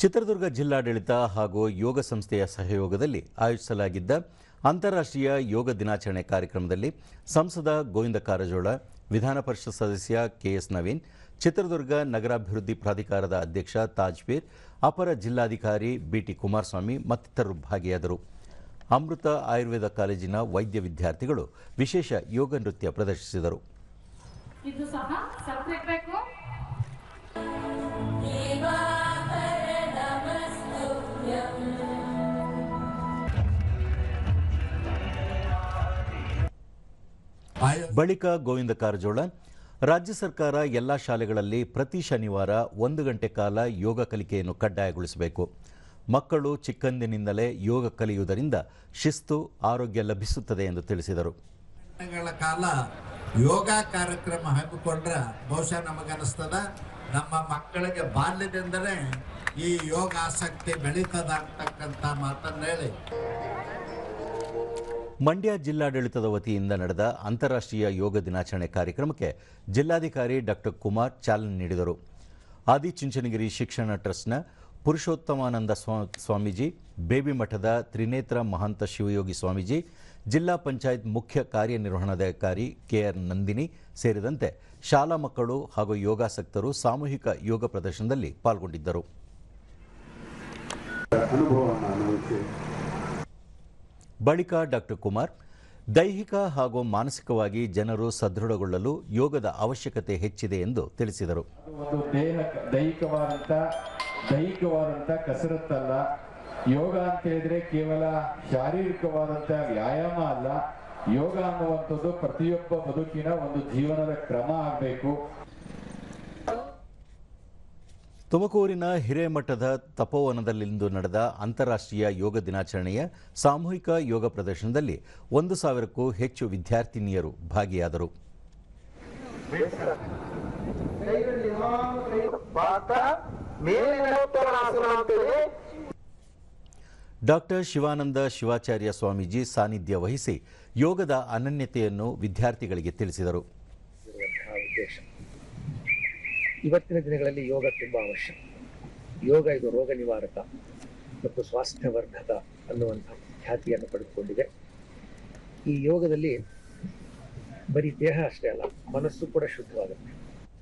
ಚಿತ್ರದುರ್ಗ ಜಿಲ್ಲಾಡಳಿತ ಹಾಗೂ ಯೋಗ ಸಂಸ್ಥೆಯ ಸಹಯೋಗದಲ್ಲಿ ಆಯೋಜಿಸಲಾಗಿದ್ದ ಅಂತಾರಾಷ್ಟ್ರೀಯ ಯೋಗ ದಿನಾಚರಣೆ ಕಾರ್ಯಕ್ರಮದಲ್ಲಿ ಸಂಸದ ಗೋವಿಂದ ಕಾರಜೋಳ ವಿಧಾನ ಪರಿಷತ್ ಸದಸ್ಯ ಕೆಎಸ್ ನವೀನ್ ಚಿತ್ರದುರ್ಗ ನಗರಾಭಿವೃದ್ಧಿ ಪ್ರಾಧಿಕಾರದ ಅಧ್ಯಕ್ಷ ತಾಜ್ಬೀರ್ ಅಪರ ಜಿಲ್ಲಾಧಿಕಾರಿ ಬಿಟಿ ಕುಮಾರಸ್ವಾಮಿ ಮತ್ತಿತರರು ಭಾಗಿಯಾದರು. ಅಮೃತ ಆಯುರ್ವೇದ ಕಾಲೇಜಿನ ವೈದ್ಯ ವಿದ್ಯಾರ್ಥಿಗಳು ವಿಶೇಷ ಯೋಗ ನೃತ್ಯ ಪ್ರದರ್ಶಿಸಿದರು. ಇದು ಸಹ ಬಳಿಕ ಗೋವಿಂದ ಕಾರಜೋಳ, ರಾಜ್ಯ ಸರ್ಕಾರ ಎಲ್ಲ ಶಾಲೆಗಳಲ್ಲಿ ಪ್ರತಿ ಶನಿವಾರ ಒಂದು ಗಂಟೆ ಕಾಲ ಯೋಗ ಕಲಿಕೆಯನ್ನು ಕಡ್ಡಾಯಗೊಳಿಸಬೇಕು. ಮಕ್ಕಳು ಚಿಕ್ಕಂದಿನಿಂದಲೇ ಯೋಗ ಕಲಿಯುವುದರಿಂದ ಶಿಸ್ತು, ಆರೋಗ್ಯ ಲಭಿಸುತ್ತದೆ ಎಂದು ತಿಳಿಸಿದರು. ಕಾಲ ಯೋಗ ಕಾರ್ಯಕ್ರಮ ಹಮ್ಮಿಕೊಂಡ್ರೆ ಬಹುಶಃ ನಮಗನಿಸ್ತದ ನಮ್ಮ ಮಕ್ಕಳಿಗೆ ಬಾಲ್ಯದಿಂದಲೇ ಈ ಯೋಗ ಆಸಕ್ತಿ ಬೆಳೀತದ ಅಂತಕ್ಕಂಥ ಮಾತನ್ನು ಹೇಳಿ. ಮಂಡ್ಯ ಜಿಲ್ಲಾಡಳಿತದ ವತಿಯಿಂದ ನಡೆದ ಅಂತಾರಾಷ್ಟ್ರೀಯ ಯೋಗ ದಿನಾಚರಣೆ ಕಾರ್ಯಕ್ರಮಕ್ಕೆ ಜಿಲ್ಲಾಧಿಕಾರಿ ಡಾಕ್ಟರ್ ಕುಮಾರ್ ಚಾಲನೆ ನೀಡಿದರು. ಆದಿಚುಂಚನಗಿರಿ ಶಿಕ್ಷಣ ಟ್ರಸ್ಟ್ನ ಪುರುಷೋತ್ತಮಾನಂದ ಸ್ವಾ- ಸ್ವಾಮೀಜಿ, ಬೇಬಿ ಮಠದ ತ್ರಿನೇತ್ರ ಮಹಾಂತ ಶಿವಯೋಗಿ ಸ್ವಾಮೀಜಿ, ಜಿಲ್ಲಾ ಪಂಚಾಯತ್ ಮುಖ್ಯ ಕಾರ್ಯನಿರ್ವಹಣಾಧಿಕಾರಿ ಕೆಆರ್ ನಂದಿನಿ ಸೇರಿದಂತೆ ಶಾಲಾ ಮಕ್ಕಳು ಹಾಗೂ ಯೋಗಾಸಕ್ತರು ಸಾಮೂಹಿಕ ಯೋಗ ಪ್ರದರ್ಶನದಲ್ಲಿ ಪಾಲ್ಗೊಂಡಿದ್ದರು. ಬಳಿಕ ಡಾಕ್ಟರ್ ಕುಮಾರ್, ದೈಹಿಕ ಹಾಗೂ ಮಾನಸಿಕವಾಗಿ ಜನರು ಸದೃಢಗೊಳ್ಳಲು ಯೋಗದ ಅವಶ್ಯಕತೆ ಹೆಚ್ಚಿದೆ ಎಂದು ತಿಳಿಸಿದರು. ಒಂದು ದೇಹ ದೈಹಿಕವಾದಂತ ದೈಹಿಕವಾದಂತ ಕಸರತ್ತಲ್ಲ. ಯೋಗ ಅಂತ ಹೇಳಿದ್ರೆ ಕೇವಲ ಶಾರೀರಿಕವಾದಂತ ವ್ಯಾಯಾಮ ಅಲ್ಲ. ಯೋಗ ಅನ್ನುವಂಥದ್ದು ಪ್ರತಿಯೊಬ್ಬ ಬದುಕಿನ ಒಂದು ಜೀವನದ ಕ್ರಮ ಆಗಬೇಕು. ತುಮಕೂರಿನ ಹಿರೇಮಠದ ತಪೋವನದಲ್ಲಿಂದು ನಡೆದ ಅಂತಾರಾಷ್ಟ್ರೀಯ ಯೋಗ ದಿನಾಚರಣೆಯ ಸಾಮೂಹಿಕ ಯೋಗ ಪ್ರದರ್ಶನದಲ್ಲಿ ಒಂದು ಸಾವಿರಕ್ಕೂ ಹೆಚ್ಚು ವಿದ್ಯಾರ್ಥಿನಿಯರು ಭಾಗಿಯಾದರು. ಡಾಕ್ಟರ್ ಶಿವಾನಂದ ಶಿವಾಚಾರ್ಯ ಸ್ವಾಮೀಜಿ ಸಾನ್ನಿಧ್ಯ ವಹಿಸಿ ಯೋಗದ ಅನನ್ಯತೆಯನ್ನು ವಿದ್ಯಾರ್ಥಿಗಳಿಗೆ ತಿಳಿಸಿದರು. ಇವತ್ತಿನ ದಿನಗಳಲ್ಲಿ ಯೋಗ ತುಂಬಾ ಅವಶ್ಯ ಯೋಗ ಇದು ರೋಗ ನಿವಾರಕ ಮತ್ತು ಸ್ವಾಸ್ಥ್ಯವರ್ಧಕ ಅನ್ನುವಂತಹ ಖ್ಯಾತಿಯನ್ನು ಪಡೆದುಕೊಂಡಿದೆ. ಈ ಯೋಗದಲ್ಲಿ ಬರೀ ದೇಹ ಅಷ್ಟೇ ಅಲ್ಲ, ಮನಸ್ಸು ಕೂಡ ಶುದ್ಧವಾಗುತ್ತೆ.